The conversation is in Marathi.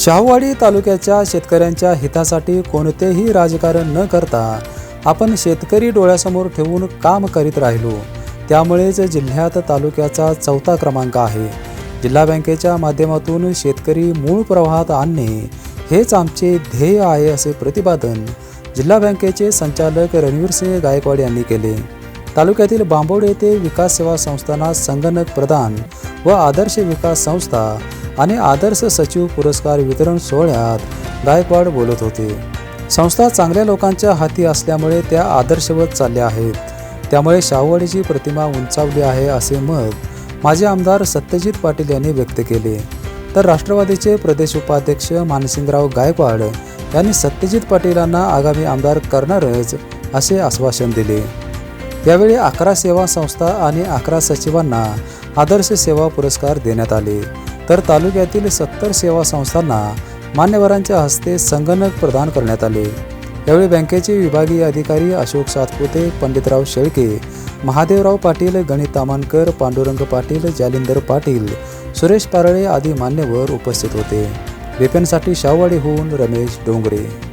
शाहूवाडी तालुक्याच्या शेतकऱ्यांच्या हितासाठी कोणतेही राजकारण न करता आपण शेतकरी डोळ्यासमोर ठेवून काम करीत राहिलो. त्यामुळेच जिल्ह्यात तालुक्याचा चौथा क्रमांक आहे. जिल्हा बँकेच्या माध्यमातून शेतकरी मूळ प्रवाहात आणणे हेच आमचे ध्येय आहे असे प्रतिपादन जिल्हा बँकेचे संचालक रणवीरसिंह गायकवाड यांनी केले. तालुक्यातील बांबोड येथे विकास सेवा संस्थांना संगणक प्रदान व आदर्श विकास संस्था आणि आदर्श सचिव पुरस्कार वितरण सोहळ्यात गायकवाड बोलत होते. संस्था चांगल्या लोकांच्या हाती असल्यामुळे त्या आदर्शवत चालल्या आहेत. त्यामुळे शाहूवाडीची प्रतिमा उंचावली आहे असे मत माजी आमदार सत्यजित पाटील यांनी व्यक्त केले. तर राष्ट्रवादीचे प्रदेश उपाध्यक्ष मानसिंगराव गायकवाड यांनी सत्यजित पाटीलांना आगामी आमदार करणारच असे आश्वासन दिले. यावेळी अकरा सेवा संस्था आणि अकरा सचिवांना आदर्श सेवा पुरस्कार देण्यात आले. तर तालुक्यातील सत्तर सेवा संस्थांना मान्यवरांच्या हस्ते संगणक प्रदान करण्यात आले. यावेळी बँकेचे विभागीय अधिकारी अशोक सातपुते पंडितराव शेळके महादेवराव पाटील गणित तामानकर पांडुरंग पाटील जालिंदर पाटील सुरेश पारळे आदी मान्यवर उपस्थित होते. बिपेनसाठी शाहवाडीहून रमेश डोंगरे.